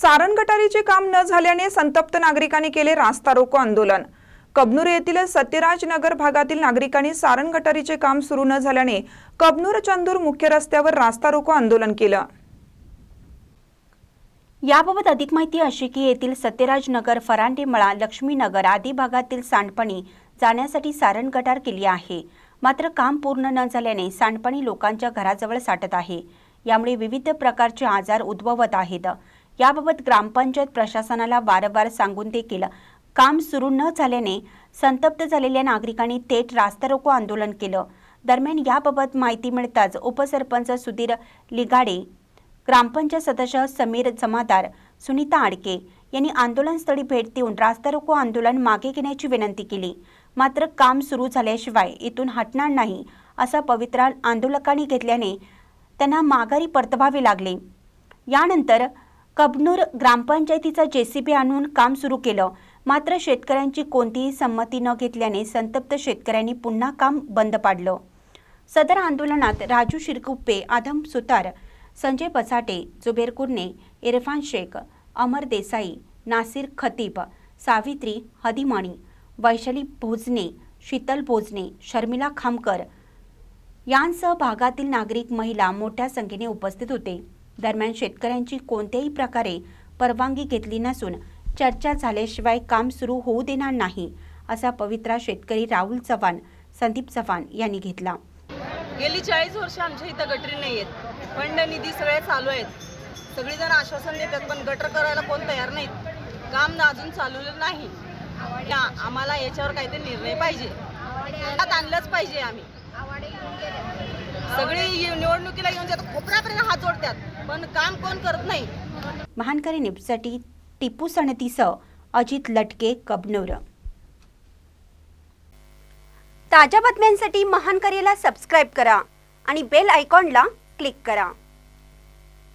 सारण गटारीचे काम न झाल्याने संतप्त नागरिकांनी केले रास्ता रोको आंदोलन. कबनूर येथील सत्यराज नगर भागातील नागरिकांनी सारण गटारीचे काम सुरू न झाल्याने कबनूर चंदूर मुख्य रस्त्यावर रास्ता रोको आंदोलन केलं. याबाबत अधिक माहिती अशी की येथील सत्यराज नगर फरांडे मळा लक्ष्मीनगर आदी भागातील सांडपाणी जाण्यासाठी सारण गटार केली आहे. मात्र काम पूर्ण न झाल्याने सांडपाणी लोकांच्या घराजवळ साठत आहे. यामुळे विविध प्रकारचे आजार उद्भवत आहेत. याबाबत ग्रामपंचायत प्रशासनाला वारंवार सांगून देखील काम सुरू न झाल्याने संतप्त झालेल्या नागरिकांनी थेट रास्ता रोको आंदोलन केलं. दरम्यान याबाबत माहिती मिळताच उपसरपंच सुधीर लिगाडे ग्रामपंचायत सदस्य समीर जमादार सुनीता आडके यांनी आंदोलनस्थळी भेट देऊन रास्ता रोको आंदोलन मागे घेण्याची विनंती केली. मात्र काम सुरू झाल्याशिवाय इथून हटणार नाही असा पवित्रा आंदोलकांनी घेतल्याने त्यांना माघारी परतवावे लागले. यानंतर कबनूर ग्रामपंचायतीचा जेसीबी आणून काम सुरू केलं. मात्र शेतकऱ्यांची कोणतीही संमती न घेतल्याने संतप्त शेतकऱ्यांनी पुन्हा काम बंद पाडलं. सदर आंदोलनात राजू शिरकुप्पे आदम सुतार संजय बसाटे जुबेर कुर्ने इरफान शेख अमर देसाई नासिर खतीब सावित्री हदिमाणी वैशाली भोजने शीतल भोजने शर्मिला खामकर यांसह भागातील नागरिक महिला मोठ्या संख्येने उपस्थित होते. दरम्यान शेतकऱ्यांची कोणत्याही प्रकारे परवानगी घेतली नसून चर्चा झाल्याशिवाय काम सुरू होऊ देणार नाही असा पवित्रा शेतकरी राहुल चव्हाण संदीप चव्हाण यांनी घेतला. गेली चाळीस वर्ष आमच्या इथं गटरी नाही आहेत. फंड निधी सगळे चालू आहेत. सगळीजण आश्वासन देतात पण गटर करायला कोण तयार नाहीत. काम अजून चालवलं नाही. आम्हाला याच्यावर काहीतरी निर्णय पाहिजे. आणलंच पाहिजे आम्ही. सगळे निवडणुकीला येऊन जातात. करतात. पण काम कोण करत नाही? महानकरी न्यूजसाठी टिपू सणतीसह अजित लटके कबनूर. ताज्या बातम्यांसाठी महानकरीला सबस्क्राईब करा आणि बेल आयकॉनला क्लिक करा.